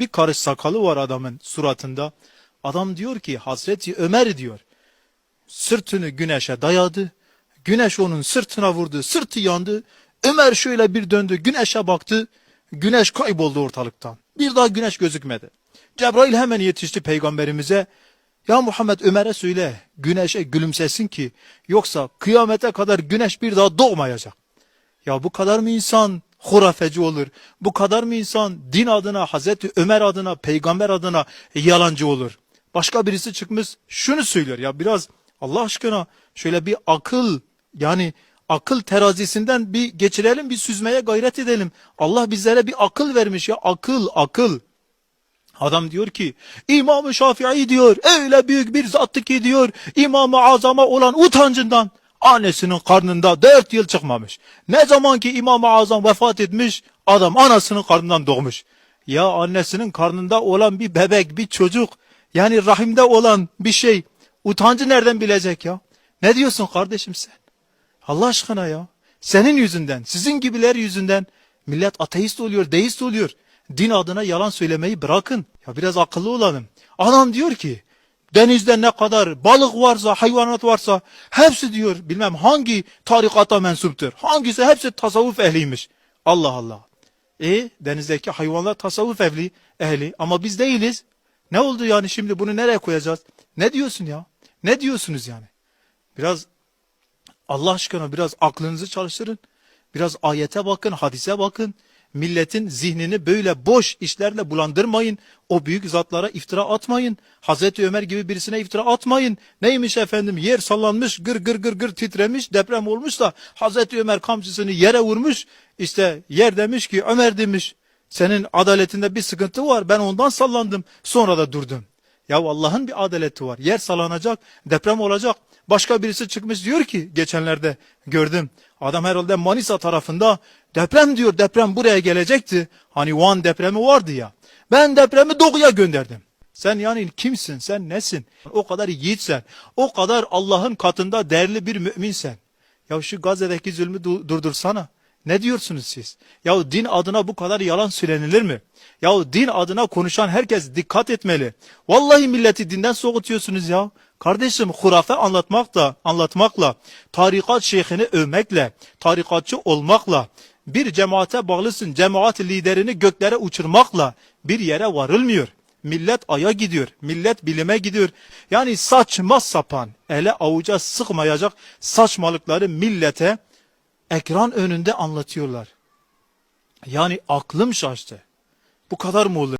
Bir karış sakalı var adamın suratında. Adam diyor ki Hazreti Ömer diyor. Sırtını güneşe dayadı. Güneş onun sırtına vurdu. Sırtı yandı. Ömer şöyle bir döndü. Güneşe baktı. Güneş kayboldu ortalıktan. Bir daha güneş gözükmedi. Cebrail hemen yetişti peygamberimize. Ya Muhammed Ömer'e söyle güneşe gülümsesin ki yoksa kıyamete kadar güneş bir daha doğmayacak. Ya bu kadar mı insan hurafeci olur? Bu kadar mı insan din adına, Hazreti Ömer adına, peygamber adına yalancı olur? Başka birisi çıkmış şunu söylüyor ya biraz Allah aşkına şöyle bir akıl yani akıl terazisinden bir geçirelim bir süzmeye gayret edelim. Allah bizlere bir akıl vermiş ya akıl akıl. Adam diyor ki İmam-ı Şafii diyor öyle büyük bir zattı ki diyor İmam-ı Azam'a olan utancından annesinin karnında dört yıl çıkmamış. Ne zaman ki İmam-ı Azam vefat etmiş adam anasının karnından doğmuş. Ya annesinin karnında olan bir bebek bir çocuk yani rahimde olan bir şey utancı nereden bilecek ya? Ne diyorsun kardeşim sen? Allah aşkına ya. Senin yüzünden, sizin gibiler yüzünden millet ateist oluyor, deist oluyor. Din adına yalan söylemeyi bırakın. Ya biraz akıllı olalım. Adam diyor ki denizde ne kadar balık varsa, hayvanat varsa hepsi diyor bilmem hangi tarikata mensuptur. Hangisi hepsi tasavvuf ehliymiş. Allah Allah. E denizdeki hayvanlar tasavvuf ehli, ehli ama biz değiliz. Ne oldu yani şimdi bunu nereye koyacağız? Ne diyorsun ya? Ne diyorsunuz yani? Biraz Allah aşkına biraz aklınızı çalıştırın. Biraz ayete bakın, hadise bakın. Milletin zihnini böyle boş işlerle bulandırmayın. O büyük zatlara iftira atmayın. Hazreti Ömer gibi birisine iftira atmayın. Neymiş efendim yer sallanmış gır gır gır gır titremiş deprem olmuş da Hazreti Ömer kamçısını yere vurmuş. İşte yer demiş ki Ömer demiş senin adaletinde bir sıkıntı var ben ondan sallandım sonra da durdum. Ya Allah'ın bir adaleti var. Yer sallanacak, deprem olacak. Başka birisi çıkmış diyor ki geçenlerde gördüm. Adam herhalde Manisa tarafında deprem diyor deprem buraya gelecekti. Hani Van depremi vardı ya. Ben depremi doğuya gönderdim. Sen yani kimsin? Sen nesin? O kadar yiğitsen, o kadar Allah'ın katında değerli bir müminsen. Ya şu Gazze'deki zulmü du- durdursana. Ne diyorsunuz siz? Ya din adına bu kadar yalan söylenilir mi? Ya din adına konuşan herkes dikkat etmeli. Vallahi milleti dinden soğutuyorsunuz ya. Kardeşim hurafe anlatmakla, anlatmakla, tarikat şeyhini övmekle, tarikatçı olmakla, bir cemaate bağlısın, cemaat liderini göklere uçurmakla bir yere varılmıyor. Millet aya gidiyor, millet bilime gidiyor. Yani saçma sapan, ele avuca sıkmayacak saçmalıkları millete ekran önünde anlatıyorlar. Yani aklım şaştı. Bu kadar mı olur?